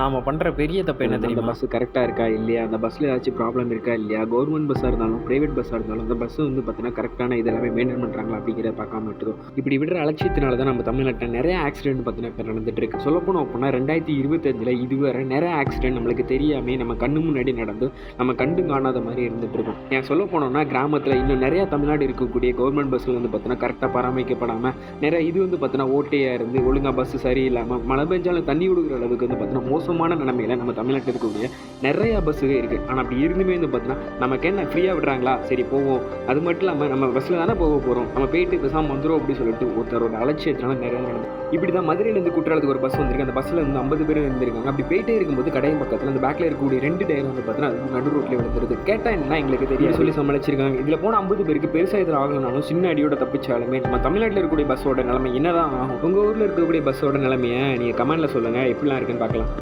நாம பண்ற பெரிய தப்பு என்ன அந்த தெரியுமா? பஸ் கரெக்டாக இருக்கா இல்லையா? அந்த பஸ்ஸில் ஏதாச்சும் ப்ராப்ளம் இருக்கா இல்லையா? கவர்மெண்ட் பஸ்ஸாக இருந்தாலும் ப்ரைவேட் பஸ்ஸாக இருந்தாலும் அந்த பஸ் வந்து பார்த்தீங்கன்னா கரெக்டான இதெல்லாமே மெயின்டைன் பண்ணுறாங்களா அப்படிங்கிறத பார்க்காம விட்டுரும். இப்படி விடுற அலட்சியத்தினால தான் நம்ம தமிழ்நாட்டில் நிறைய ஆக்சிடென்ட் பார்த்தீங்கன்னா இப்போ நடந்துட்டு இருக்கு சொல்ல போனோம் அப்படின்னா ரெண்டாயிரத்தி இருபத்தஞ்சில் இதுவரை நிறைய ஆக்சிடென்ட் நம்மளுக்கு தெரியாமே நம்ம கண்ணு முன்னாடி நடந்து நம்ம கண்டு காணாத மாதிரி இருந்துட்டு இருக்கோம் ஏன் சொல்ல போனோம்னா கிராமத்தில் இன்னும் நிறைய தமிழ்நாடு இருக்கக்கூடிய கவர்மெண்ட் பஸ்ஸில் வந்து பார்த்தீங்கன்னா கரெக்டாக பராமரிக்கப்படாமல் நிறைய இது வந்து பார்த்தீங்கன்னா ஓட்டையாக இருந்து ஒழுங்காக பஸ் சரியில்லாமல் மழை பெஞ்சாலும் தண்ணி விடுகிற அளவுக்கு வந்து பார்த்தீங்கன்னா மோசமான நிலமையில நம்ம தமிழ்நாட்டில் இருக்கக்கூடிய நிறைய பஸ்ஸுக இருக்குது ஆனால் அப்படி இருந்துமே வந்து பார்த்தீங்கன்னா நமக்கு என்ன ஃப்ரீயாக விடுறாங்களா? சரி போவோம். அது மட்டும் இல்லாமல் நம்ம பஸ்ஸில் தானே போக போகிறோம் நம்ம போயிட்டு பேசாமல் வந்துடும் அப்படின்னு சொல்லிட்டு ஒருத்தரோட அலட்சியத்தினால நிறைய நடந்தது. இப்படி தான் மதுரையிலேருந்து குற்றாலத்துக்கு ஒரு பஸ் வந்திருக்கு. அந்த பஸ்ஸில் வந்து ஐம்பது பேர் இருந்திருக்காங்க அப்படி போயிட்டே இருக்கும்போது கடையின் பக்கத்தில் அந்த பேக்கில் இருக்கக்கூடிய ரெண்டு டயர் வந்து பார்த்தீங்கன்னா அது நடு ரோட்டில் விழுந்துருது. கேட்டால் என்ன எங்களுக்கு தெரியும். சொல்லி சமாளிச்சிருக்காங்க. இதில் போன ஐம்பது பேருக்கு பெருசாக இதில் ஆகலனாலும் சின்ன அடியோட தப்பிச்சாலுமே நம்ம தமிழ்நாட்டில் இருக்கக்கூடிய பஸ்ஸோட நிலைமை என்னதான் ஆகும்? உங்கள் ஊரில் இருக்கக்கூடிய பஸ்ஸோட நிலைமையை நீங்கள் கமெண்ட்டில் சொல்லுங்கள் எப்படிலாம் இருக்குன்னு பார்க்கலாம்.